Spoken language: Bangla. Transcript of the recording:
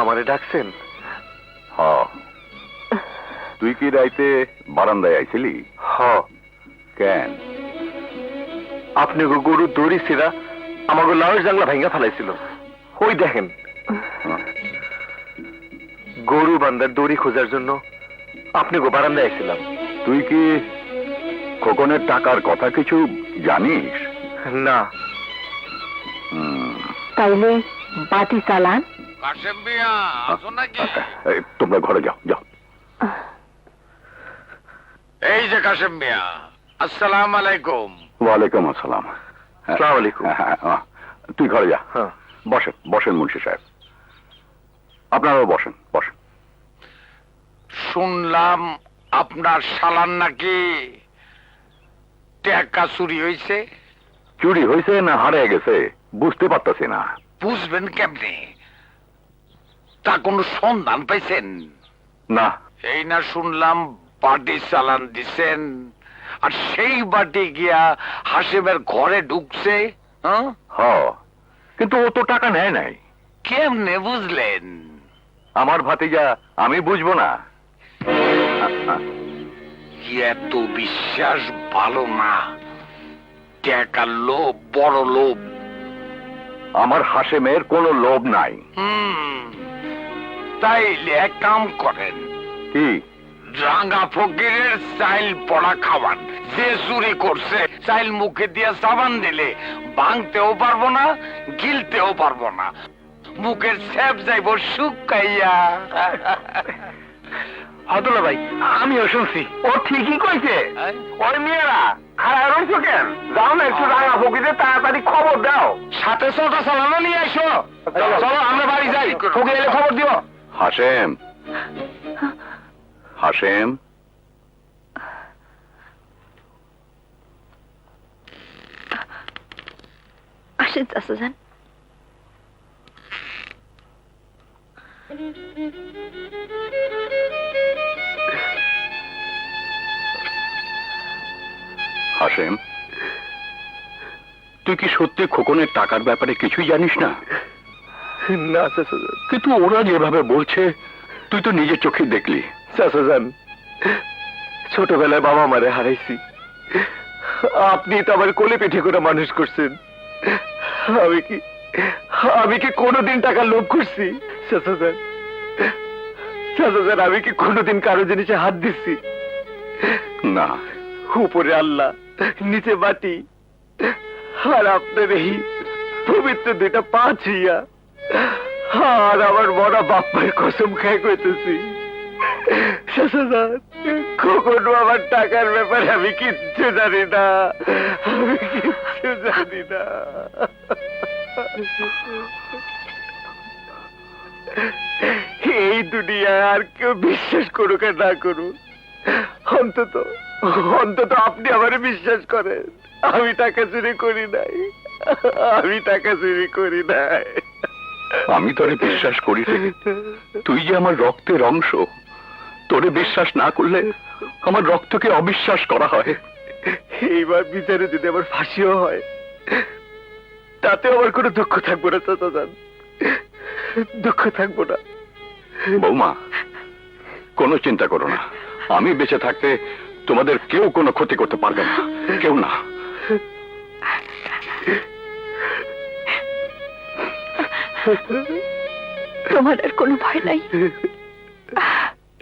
আমারে ডাকছেন। হ। তুই কি রাইতে বারান্দায় আইছিলি? হ। কেন? আপনি গো গরুর দড়ি ছিড়া আমাকে লাউয়ের জাংলা ভাঙ্গা ফেলাইছিল। ওই দেখেন। হ্যাঁ, গরু বান্দার দড়ি খোঁজার জন্য আপনি গো বারান্দায় আইছিলাম। তুই কি খোকনের টাকার কথা কিছু জানিস? না। তাইলে বাতি চালান। কাশেম মিয়া আসো নাকি? এই, তোমরা ঘরে যাও যাও। এই যে কাশেম মিয়া আসসালাম আলাইকুম। ওয়ালাইকুম আসসালাম। হ্যাঁ, আসসালামু আলাইকুম। হ্যাঁ, হ্যাঁ, হ্যাঁ, তুই ঘরে যা। হ্যাঁ। বসেন বসেন মুন্সি সাহেব। আপনারাও বসেন বসেন। শুনলাম আপনার শালার নাকি টাকা চুরি হয়েছে চুরি হয়েছে না হারিয়ে গেছে? বুঝতে পারতাছি না। বুঝবেন কেমনে? তা কোনো সন্ধান পাইছেন? না। এই না শুনলাম বাটি চালান দিছেন আর সেই বাটি গিয়া হাসিমের ঘরে ঢুকছে হ্যাঁ? কিন্তু ও তো টাকা নেয় নাই। কেমনে বুঝলেন? আমার ভাতিজা আমি বুঝব না। এত বিশ্বাস ভালো না টাকার লোভ বড় লোভ। আমার হাসেমের কোনো লোভ নাই। হুম। তাইলে এক কাম করেন। কি? রাঙা ফকিরের চাইল পড়া খাওয়ান যে চুরি করছে চাইল মুখে দিয়ে সাবান দিলে ভাঙতেও পারব না গিলতেও পারব না। মুখের স্যাপ যাইব শুকাইয়া আদুল্লা ভাই আমিও শুনছি। ও ঠিকই কইছে। ওই মেয়েরা খারাপ রয়েছো কেন? যাও না একটু রাঙা ফকিরে তাড়াতাড়ি খবর দাও। সাথে ছটা চালানো নিয়ে আসো। চলো। আমরা বাড়ি যাই। ফকির এলে খবর দিও হাসেম। হাসেম? আসেন চাচা যান। হাসেম তুই কি সত্যি খোকনের টাকার ব্যাপারে কিছুই জানিস না? না কিন্তু ওরা যেভাবে বলছে তুই তো নিজের চোখে দেখলি। চাচা ছোটবেলায় বাবা মারে হারাইছি। আপনি তো আমার কোলে পিঠে করে মানুষ করছেন। আমি কি আমি কি কোনোদিন টাকা লোভ করছি? চাচা যান আমি কি কোনোদিন কারও জিনিসে হাত দিচ্ছি না। উপরে আল্লাহ নিচে মাটি আর আপনার এই পবিত্র দুইটা পা ছুইয়া আর আমার বড় বাপ্পার কসম খাই শাসাজান, কখনো আমার টাকার ব্যাপারে আমি কিচ্ছু জানি না। আমি কিচ্ছু জানি না। এই দুনিয়া আর কেউ বিশ্বাস করুক আর না করুক। অন্তত অন্তত আপনি আমারে বিশ্বাস করেন। আমি টাকা চুরি করি নাই। আমি টাকা চুরি করি নাই। আমি তোরে বিশ্বাস করি রে। তুই যে আমার রক্তের অংশ তোরে বিশ্বাস না করলে আমার রক্তকে অবিশ্বাস করা হয়। এইবার বিচারে যদি আমার ফাঁসিও হয় তাতে আমার কোনো দুঃখ থাকব না চাচা যান। দুঃখ থাকব না। বৌমা কোনো চিন্তা করো না। আমি বেঁচে থাকতে তোমাদের কেউ কোনো ক্ষতি করতে পারবে না। কেউ না। তোমার আর কোনো ভয় নাই।